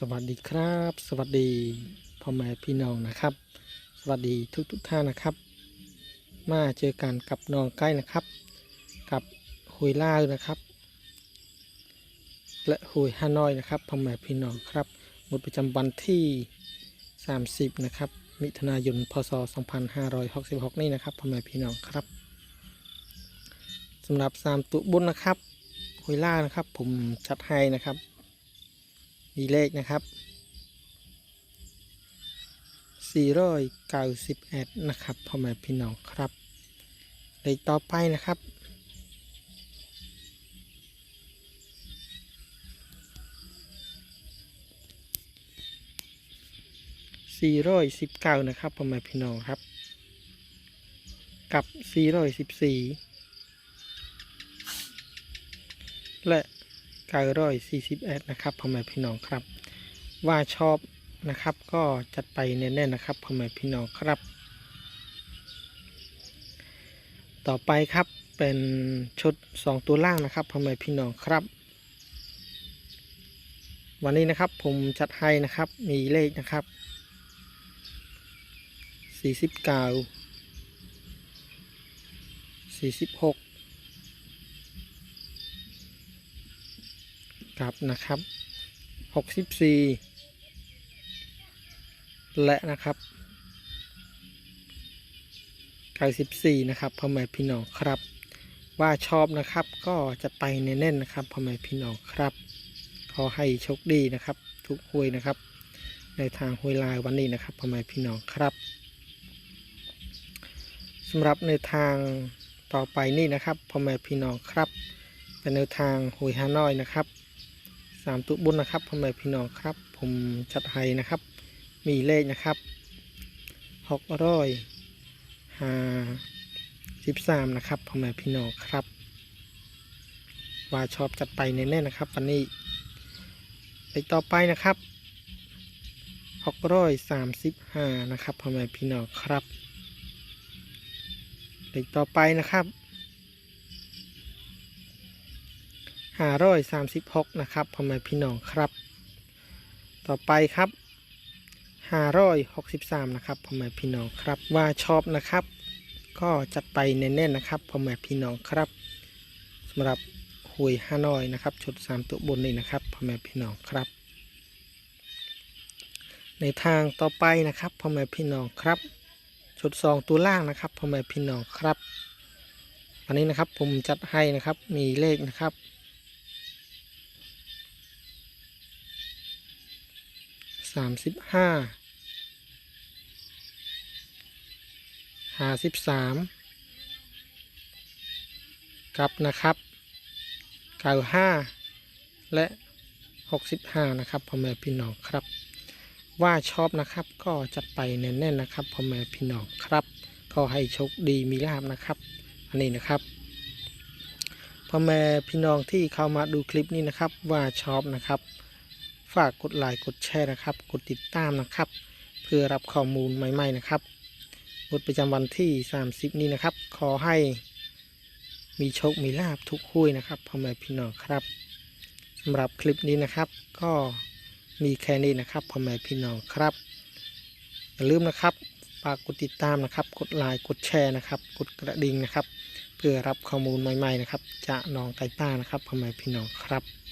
สวัสดีครับ สวัสดีพ่อแม่พี่น้องนะครับ สวัสดีทุกทุกท่านนะครับ มาเจอกันกับน้องใกล้นะครับ กับหุยล่านะครับ และหุยฮานอยนะครับพ่อแม่พี่น้องครับหมดประจำวันที่ 30 นะครับ มิถุนายนพศ 2566 นี่นะครับพ่อแม่พี่น้องครับสำหรับสามตุบุญนะครับหุยล่านะครับ ผมจัดให้นะครับ มีเลขนะครับ491นะครับพ่อแม่พี่น้องครับ เลขต่อไปนะครับ 419 นะครับพ่อแม่พี่น้องครับ กับ 414 และ 941นะครับพ่อแม่พี่น้องครับ ว่าชอบนะครับก็จัดไปแน่ๆนะครับพ่อแม่พี่น้องครับ ต่อไปครับเป็นชุด 2 ตัวล่างนะครับพ่อแม่พี่น้องครับ วันนี้นะครับผมจัดให้นะครับมีเลขนะครับ49 46 ครับนะครับ64และนะครับ94นะครับพ่อแม่พี่น้องครับ ว่าชอบนะครับก็จะไปแน่นๆนะครับพ่อแม่พี่น้องครับ ขอให้โชคดีนะครับ ทุกหวยนะครับ ในทางหวยลายวันนี้นะครับพ่อแม่พี่น้องครับสำหรับในทางต่อไปนี่นะครับพ่อแม่พี่น้องครับ เป็นแนวทางหวยฮานอยนะครับ สามตุบุญนะครับพ่อแม่พี่น้องครับ ผมจัดให้นะครับ มีเลขนะครับหกร้อยห้าสิบสามนะครับพ่อแม่พี่น้องครับ ว่าชอบจัดไปแน่ๆนะครับ วันนี้ไปต่อไปนะครับหกร้อยสามสิบห้านะครับพ่อแม่พี่น้องครับเลขต่อไปนะครับาร้อยสามสิบหกนะครับพ่อแม่พี่น้องครับ ต่อไปครับห้าร้อยหกสิบสามนะครับพ่อแม่พี่น้องครับว่าชอบนะครับ ก็จัดไปแน่ๆนะครับพ่อแม่พี่น้องครับสำหรับหวยฮานอยนะครับชุดสามตัวบนนี่นะครับพ่อแม่พี่น้องครับ ในทางต่อไปนะครับพ่อแม่พี่น้องครับชุดสองตัวล่างนะครับพ่อแม่พี่น้องครับวันนี้นะครับผมจัดให้นะครับมีเลขนะครับ สามสิบห้าห้าสิบสามกับนะครับเก้าห้าและหกสิบห้านะครับพ่อแม่พี่น้องครับ ว่าชอบนะครับก็จัดไปแน่นๆนะครับพ่อแม่พี่น้องครับก็ให้โชคดีมีลาบนะครับ อันนี้นะครับพ่อแม่พี่น้องที่เข้ามาดูคลิปนี้นะครับว่าชอบนะครับ ฝากกดไลค์กดแชร์นะครับ กดติดตามนะครับ เพื่อรับข้อมูลใหม่ ๆ นะครับงดประจำวันที่ 30 นี้นะครับ ขอให้มีโชค มีลาบทุกคุยนะครับพ่อแม่พี่น้องครับสำหรับคลิปนี้นะครับ ก็มีแค่นี้นะครับพ่อแม่พี่น้องครับ อย่าลืมนะครับฝากกดติดตามนะครับ กดไลค์กดแชร์นะครับ กดกระดิ่งนะครับ เพื่อรับข้อมูลใหม่ๆนะครับจากน้องไตต้านะครับพ่อแม่พี่น้องครับ